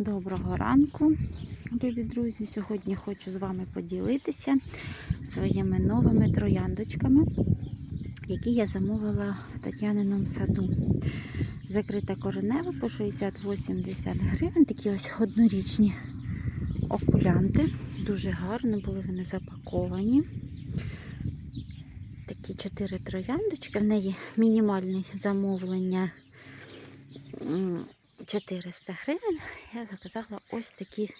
Доброго ранку, любі друзі. Сьогодні хочу з вами поділитися своїми новими трояндочками, які я замовила в Тетяниному саду. Закрита коренева по 60-80 гривень. Такі ось однорічні окулянти. Дуже гарно були вони запаковані. Такі чотири трояндочки. В неї мінімальне замовлення. М, 400 гривень я заказала ось такі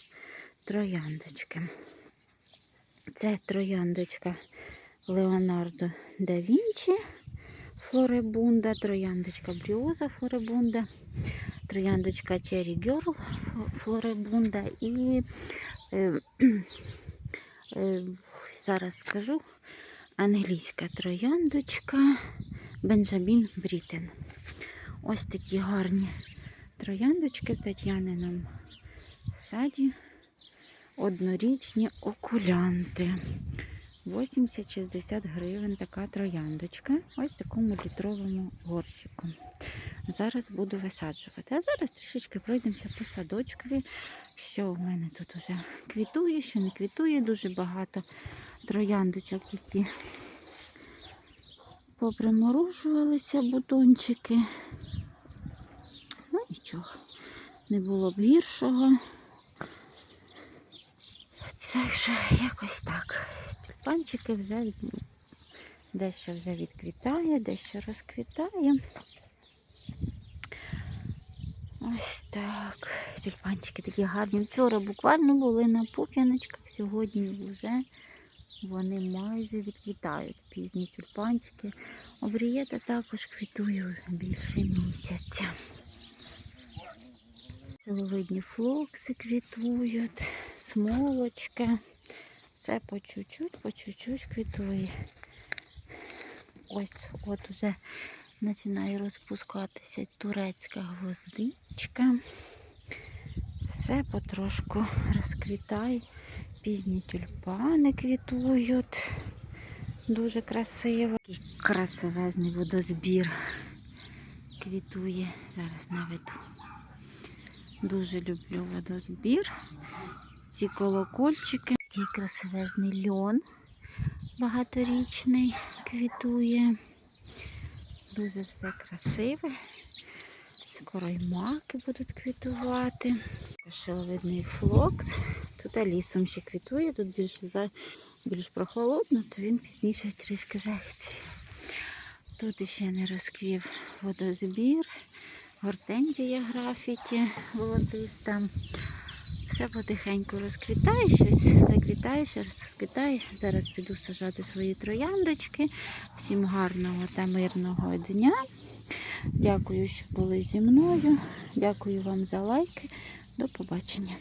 трояндочки. Це трояндочка Леонардо да Вінчі Флоребунда, трояндочка Бріоза Флоребунда, трояндочка Cherry Girl Флоребунда і е, е, зараз скажу англійська трояндочка Бенджамін Брітен. Ось такі гарні трояндочки в Тетяниному саді. Однорічні окулянти. 80-60 гривень така трояндочка. Ось такому літровому горщику. Зараз буду висаджувати. А зараз трішечки пройдемося по садочкові. Що в мене тут уже квітує, що не квітує. Дуже багато трояндочок, які поприморожувалися бутончики. Нічого, не було б гіршого. Так що якось так. Тюльпанчики вже дещо вже відквітає, дещо розквітає. Ось так. Тюльпанчики такі гарні. Вчора буквально були на пуп'яночках, сьогодні вже вони майже відквітають. Пізні тюльпанчики. Обрієта також квітує більше місяця. Силовидні флокси квітують, смолочки. Все по чуть-чуть, по чуть-чуть квітує. Ось от уже починає розпускатися турецька гвоздичка. Все потрошку розквітає. Пізні тюльпани квітують. Дуже красиво. Такий красивезний водозбір квітує. Зараз наведу. Дуже люблю водозбір. Ці колокольчики. Такий красивезний льон багаторічний квітує. Дуже все красиве. Скоро й маки будуть квітувати. Шиловидний флокс. Тут лісом ще квітує, тут більше за, більш прохолодно, то він пізніше трішки захицвів. Тут ще не розквів водозбір гортензія графіті волотиста. Все потихеньку розквітає, щось заквітає, ще розквітає. Зараз піду сажати свої трояндочки. Всім гарного та мирного дня. Дякую, що були зі мною. Дякую вам за лайки. До побачення.